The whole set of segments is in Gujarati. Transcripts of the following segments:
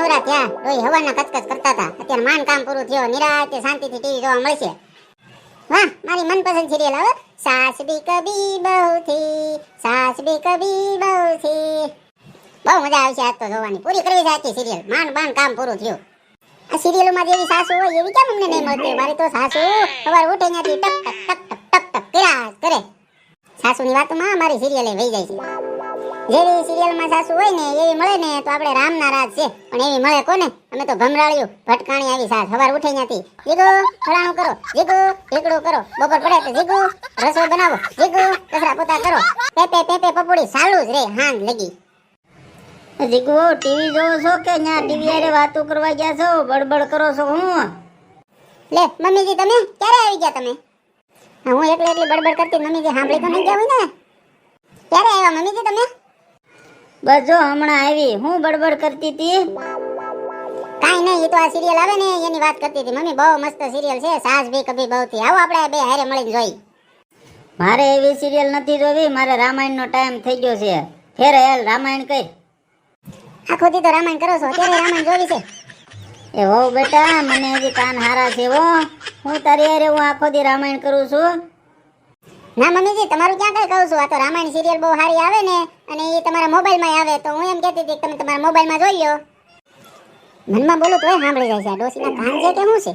નવરા થયા રોઈ હવાના કચકચ કરતા હતા અત્યારે માન કામ પૂરું થયો નિરાતે શાંતિથી ટીવી જોવા મળશે વાહ મારી મનપસંદ સિરિયલ હવે સાસ ભી કભી બહુ થી સાસ ભી કભી બહુ થી બહુ મજા આવશે આજ તો જોવાની પૂરી કરવી છે આખી સિરિયલ માન બાન કામ પૂરું થયું આ સિરિયલોમાં જેવી સાસુ હોય એવી કેમ અમને નહીં મળતી મારી તો સાસુ સવાર ઉઠે ત્યાંથી ટક ટક ટક ટક ટક ટક કર્યા કરે સાસુની વાતમાં મારી સિરિયલે વહી જાય છે જેવી સિરિયલમાં સાસુ હોય ને, એવી મળે ને, તો આપણે રામના રાજ છે. પણ એવી મળે કોને? અમે તો ભમરાળ્યું, ભટકાણી આવી સાસ. સવાર ઉઠે ત્યાંથી. જીગુ ફળાણું કરો. જીગુ, ઢીકડું કરો. બપોર પડે તો જીગુ, રસોઈ બનાવો. જીગુ, કચરા પોતા કરો. પેપે પેપે, પપોડી, સાલું જ રે હાંગ લગી. જીગુ, ટીવી જોવો છો કે ન્યા? ટીવી આરે વાતો કરવા ગયા છો? બડબડ કરો છો હું? લે, મમ્મીજી, તમે? ક્યારે આવી ગયા તમે? હું એકલી એકલી બડબડ કરતી મમ્મીજી સાંભળી તો નહીં ગયા હોય ને? ક્યારે આવ્યા મમ્મીજી તમે? બસ જો હમણાં આવી. હું બડબડ કરતી હતી કાંઈ નહીં એ તો આ સિરિયલ આવે ને એની વાત કરતી હતી મમ્મી બહુ મસ્ત સિરિયલ છે. સાસ ભી કભી બહુ થી. આવો આપણે બે હારે મળીને જોઈ. મારે એવી સિરિયલ નથી જોવી. મારે રામાયણનો ટાઈમ થઈ ગયો છે. ફેર હેલ રામાયણ કઈ આખો દી તો રામાયણ કરો છો. અત્યારે રામાયણ જોવી છે. એ હો બેટા મને હજી કાન હારા છે હો. હું તારી હારે હું આખો દી રામાયણ કરું છું. ના મમ્મીજી તમારું ક્યાં કઈ કહું છું? આ તો રામાયણ સિરિયલ બહુ સારી આવે ને અને એ તમારા મોબાઈલમાં આવે તો હું એમ કહેતી હતી કે તમે તમારા મોબાઈલમાં જોઈ લો મનમાં બોલું તોય સાંભળી જાય છે. ડોસીના કાન છે કે શું છે?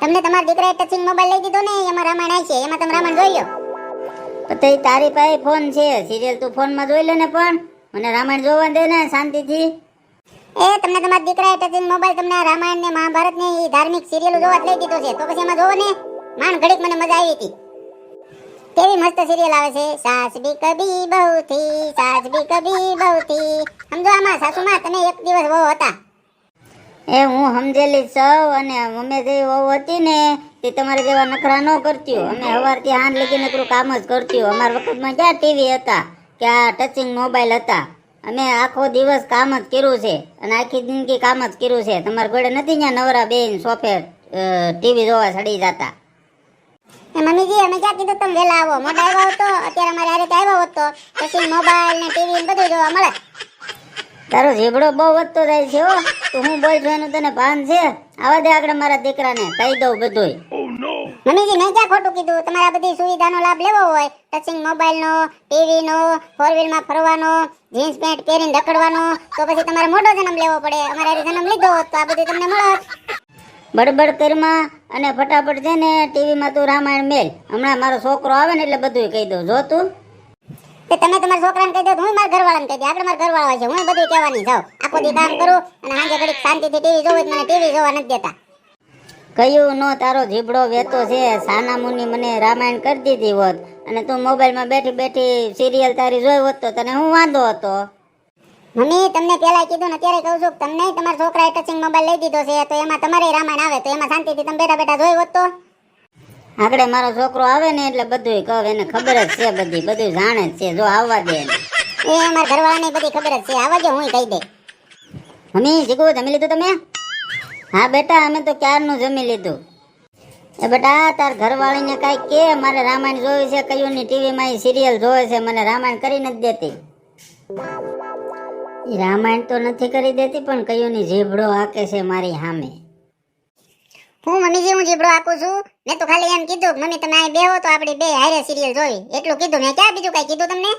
તમને તમારા દીકરાએ ટચિંગ મોબાઈલ લઈ દીધો ને એમાં રામાયણ આવી છે એમાં તમે રામાયણ જોઈ લો તો તારી પાસે ફોન છે. સિરિયલ તું ફોનમાં જોઈ લે ને પણ મને રામાયણ જોવા દે ને શાંતિથી. એ તમને તમારા દીકરાએ ટચિંગ મોબાઈલ તમને રામાયણ ને મહાભારત ને ધાર્મિક સિરિયલો જોવા લઈ દીધો છે. તો પછી એમાં જોવો ને. માન ઘડીક મને મજા આવી હતી. કેવી મસ્ત સિરિયલ આવે છે? સાસ બી કભી બહુ થી સાસ બી કભી બહુ થી સમજો આમાં, સાસુમાં તમે એક દિવસ વહુ હતા. એ હું સમજેલી સૌ અને અમે જે વહુ હતી ને તે તમારે જેવા નખરા ન કરતી અમે સવારથી હાન લગી નકરું કામ જ કરતી અમારા વખતમાં ક્યાં ટીવી હતા? કે આ ટચિંગ મોબાઈલ હતા? અમે આખો દિવસ કામ જ કર્યું છે. અને આખી જિંદગી કામ જ કર્યું છે. તમારા ઘોડે નથી ત્યાં નવરા બેન, સોફે ટીવી જોવા સડી જતા. મમ્મીજી અમે ક્યાં કીધું તમે વહેલા આવો? મોટા આવ્યો હતો અત્યારે અમારે હારે આવ્યો હતો પછી મોબાઈલ ને ટીવી ને બધું જોવા મળે. તારો ઝીબડો બહુ વધતો જાય છે હો. તો હું છું તને ભાન છે? આવા દે આગળ મારા દીકરાને. કહી દઉં બધુંય. મમ્મીજી મેં ક્યાં ખોટું કીધું? તમારે બધી સુવિધાનો લાભ લેવો હોય. ટચિંગ મોબાઈલનો ટીવીનો ફોર વ્હીલમાં ફરવાનો જીન્સ પેન્ટ પહેરીને રખડવાનો. તો પછી તમારે મોટો જન્મ લેવો પડે. અમારે જન્મ લીધો તો આ બધું તમને મળત. બડબડ કરમાં અને ફટાફટ છે ને ટીવીમાં તું રામાયણ મેલ. હમણાં મારો છોકરો આવે ને એટલે બધું કહી દઉં. જો તું. તે તમે તમારા છોકરાને કહી દો હું મારા ઘરવાળાને કહી દઉં. આપણે મારા ઘરવાળા છે. હું બધું કહેવાની જાઉં. આખો દી કામ કરું અને સાંજે ઘડીક શાંતિથી ટીવી જોવું મને ટીવી જોવા નથી દેતા. કયું નો તારો જીબડો વેતો છે. સાના મુની મને રામાયણ કરી દીધી હોત. અને તું મોબાઈલમાં બેઠી બેઠી સિરિયલ તારી જોઈ હોત તો તને હું વાંધો હતો? મમ્મી તમને પહેલા કીધું ને અત્યારે કહું છું તમને તમારા છોકરાએ ટચિંગ મોબાઈલ લઈ દીધો છે તો એમાં તમારે રામાયણ આવે તો એમાં શાંતિથી તમે બેઠા બેઠા જોઈ હોત તો? આગળ મારો છોકરો આવે ને એટલે બધું કહું એને ખબર જ છે બધી બધું જાણે જ છે જો આવવા દે. એ અમારા ઘરવાળાને બધી ખબર જ છે આવા જો હું કહી દે. મમ્મી જીગુ જમી લીધું તમે? હા બેટા અમે તો ક્યારનું જમી લીધું? એ બેટા તાર ઘરવાળીને કાંઈ કે મારે રામાયણ જોયું છે કયું ની ટીવીમાં એ સિરિયલ જોવે છે મને રામાયણ કરી નથી દેતી. રામાયણ તો નથી કરી દેતી પણ કયું ની જીભડો હાકે છે મારી સામે હું મમ્મીજી હું જીબડો આપું છું? મેં તો ખાલી એમ કીધું કે મમ્મી તમે અહીં બેહો તો આપણી બે હારે સિરિયલ જોઈ. એટલું કીધું મેં. ક્યાં બીજું કઈ કીધું તમને?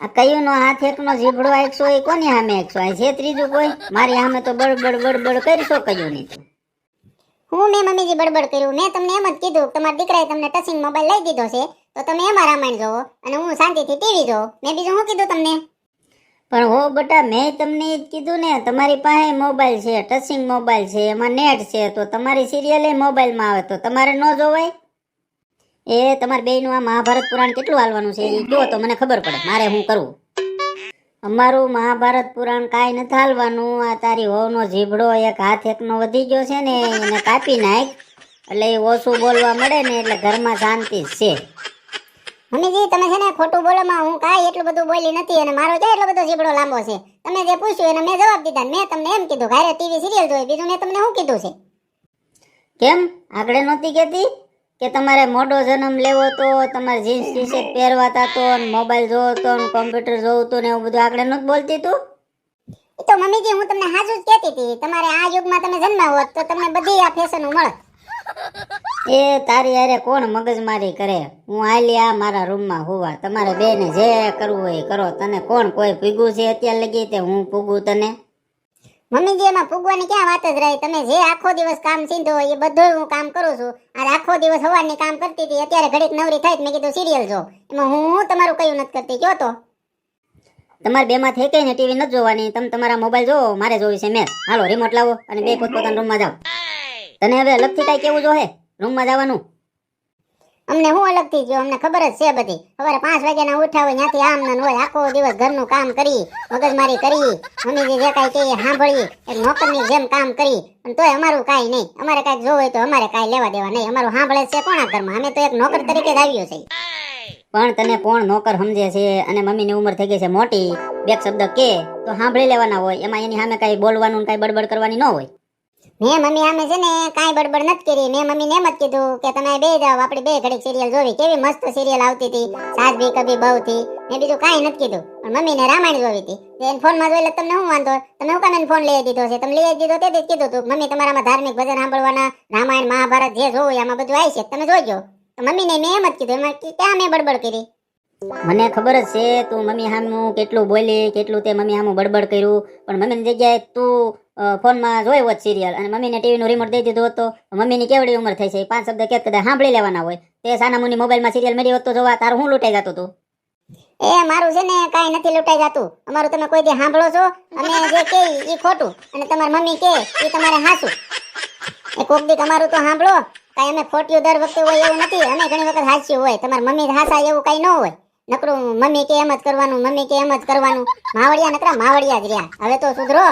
આ કયું નો હાથ એકનો જીભડો એકસો એ કોની સામે એકસો આ છે ત્રીજું કોઈ? મારી સામે તો બળબડ બળબડ કરશો કયું નહીં તું. હું મેં મમ્મીજી બડબડ કર્યું. મેં તમને એમ જ કીધું તમારા દીકરાએ તમને ટચિંગ મોબાઈલ લઈ દીધો છે. તો તમે એમાં રામાયણ જોવો અને હું શાંતિથી ટીવી જોઉં. મેં બીજું શું કીધું તમને? પણ હો બટા, મેં તમને એ જ કીધું ને, તમારી પાસે મોબાઈલ છે ટચિંગ મોબાઈલ છે, એમાં નેટ છે, તો તમારી સિરિયલ એ મોબાઈલમાં આવે, તો તમારે ન જોવાય? એ તમારે બેયનું આ મહાભારત પુરાણ કેટલું હાલવાનું છે, એ જો તો મને ખબર પડે, મારે શું કરવું? અમારું મહાભારત પુરાણ કાંઈ નથી હાલવાનું, આ તારી હોનો જીભડો એક હાથ એકનો વધી ગયો છે ને, એને કાપી નાખ, એટલે એ ઓછું બોલવા મળે ને, એટલે ઘરમાં શાંતિ છે. મમ્મીજી તમે છે ને ખોટું બોલોમાં હું કાંઈ એટલું બધું બોલી નથી અને મારો ક્યાં એટલો બધો જીબડો લાંબો છે તમે જે પૂછ્યું એને મેં જવાબ દીધા મેં તમને એમ કીધું ઘરે ટીવી સિરિયલ જોઈ બીજું મેં તમને શું કીધું છે? કેમ? આગળ નહોતી કહેતી કે તમારે મોટો જન્મ લેવો તો તમારે જીન્સ ટી શર્ટ પહેરવાતા તો ને મોબાઈલ જોવો તો ને કોમ્પ્યુટર જોવું તો ને એવું બધું આગળ નહોતું બોલતી તું? એ તો મમ્મીજી હું તમને હાજુ જ કહેતી હતી તમારે આ યુગમાં તમે જન્મ હોત તો તમને બધી આ ફેશનો મળત. એ તારી અરે કોણ મગજમારી કરે? હું આલિયા મારા રૂમમાં હોવા. તમારે બેને જે કરવું હોય એ કરો. તને કોણ કોઈ ભીગું છે અત્યારે લગી તે હું પૂગું તને? મમ્મીજી એમાં પૂગવાની ક્યાં વાત જ રહી? તમે જે આખો દિવસ કામ સીધો એ બધું હું કામ કરું છું. આ આખો દિવસ સવારની કામ કરતી હતી અત્યારે ઘડીક નવરી થાય મેં કીધું સિરિયલ જો. એમાં હું હું તમારું કયું નથી કરતી? કયો તો? તમારે બેમાં થઈ કઈ ને ટીવી નથી જોવાની. તમે તમારા મોબાઈલ જોવો મારે જોવી છે મેચ હાલો રિમોટ લાવો અને બે પોતપોતાના રૂમમાં જાઓ. તને હવે અલગથી કાંઈ કેવું જોહે રૂમમાં જવાનું? અમને હું અલગથી જો અમને ખબર જ છે બધી. સવારે પાંચ વાગ્યાના ઉઠ્યા હોય ત્યાંથી આમ ને હોય આખો દિવસ ઘરનું કામ કરી મગજમારી કરી મમ્મી જે કાંઈ કહીએ સાંભળીએ એક નોકરની જેમ કામ કરી. પણ તોય અમારું કાંઈ નહીં. અમારે કાંઈક જોવું હોય તો અમારે કાંઈ લેવા દેવા નહીં. અમારું સાંભળે છે કોણા ઘરમાં? અમે તો એક નોકર તરીકે જ આવ્યો છે પણ તને કોણ નોકર સમજે છે? અને મમ્મીની ઉંમર થઈ ગઈ છે મોટી. બે શબ્દ કે તો સાંભળી લેવાના હોય. એમાં એની સામે કાંઈ બોલવાનું કાંઈ બડબડ કરવાની ન હોય. મેં મમ્મી આમે છે ને કાંઈ બડબડ નથી કરી. મેં મમ્મીને એમ જ કીધું કે તમે બે જાઓ, આપણે બે ઘડીક સિરિયલ જોવી. કેવી મસ્ત સિરિયલ આવતી હતી સાસ ભી કભી બહુ થી મેં બીજું કાંઈ નથી કીધું. પણ મમ્મીને રામાયણ જોવી હતી. એને ફોનમાં જોઈ લે તમને શું વાંધો? તમે હું કામ ફોન લઈ દીધો છે? તમે લઈ દીધો તે જ કીધું તું. મમ્મી, તમારામાં ધાર્મિક ભજન સાંભળવાના, રામાયણ, મહાભારત જે જોવું આમાં બધું આવી છે. તમે જોજો. મમ્મીને મેં એમ જ કીધું. એમાં ક્યાં મેં બડબડ કરી? મને ખબર જ છે, તું મમ્મી હામું કેટલું બોલી, કેટલું તે મમ્મી હામું બડબડ કર્યું. પણ મમ્મીની જગ્યાએ તું ફોનમાં જોઈ હોત સિરિયલ અને મમ્મીને ટીવીનું રિમોટ દઈ દીધું હતો. મમ્મીની કેવડી ઉંમર થઈ છે? પાંચ શબ્દ કે કદાચ સાંભળી લેવાના હોય. તે સાનામુની મોબાઈલમાં સિરિયલ મળી હોત તો જોવા તારું હું લૂંટાઈ જતું હતું એ મારું છે ને, કાંઈ નથી લૂંટાઈ જતું. અમારું તમે કોઈ દી સાંભળો છો? અમે જે કે એ ખોટું. અને તમારી મમ્મી કે એ તમારે હાસું. એ કોક દી તમારું તો સાંભળો. કાંઈ અમે ખોટ્યું દર વખતે હોય એવું નથી. અમે ઘણી વખત હાસ્યું હોય. તમારી મમ્મી હાસા એવું કાંઈ ન હોય. નકરું મમ્મી કે એમ જ કરવાનું, મમ્મી કે એમ જ કરવાનું. માવડિયા નકરા માવડિયા જ રહ્યા. હવે તો સુધરો.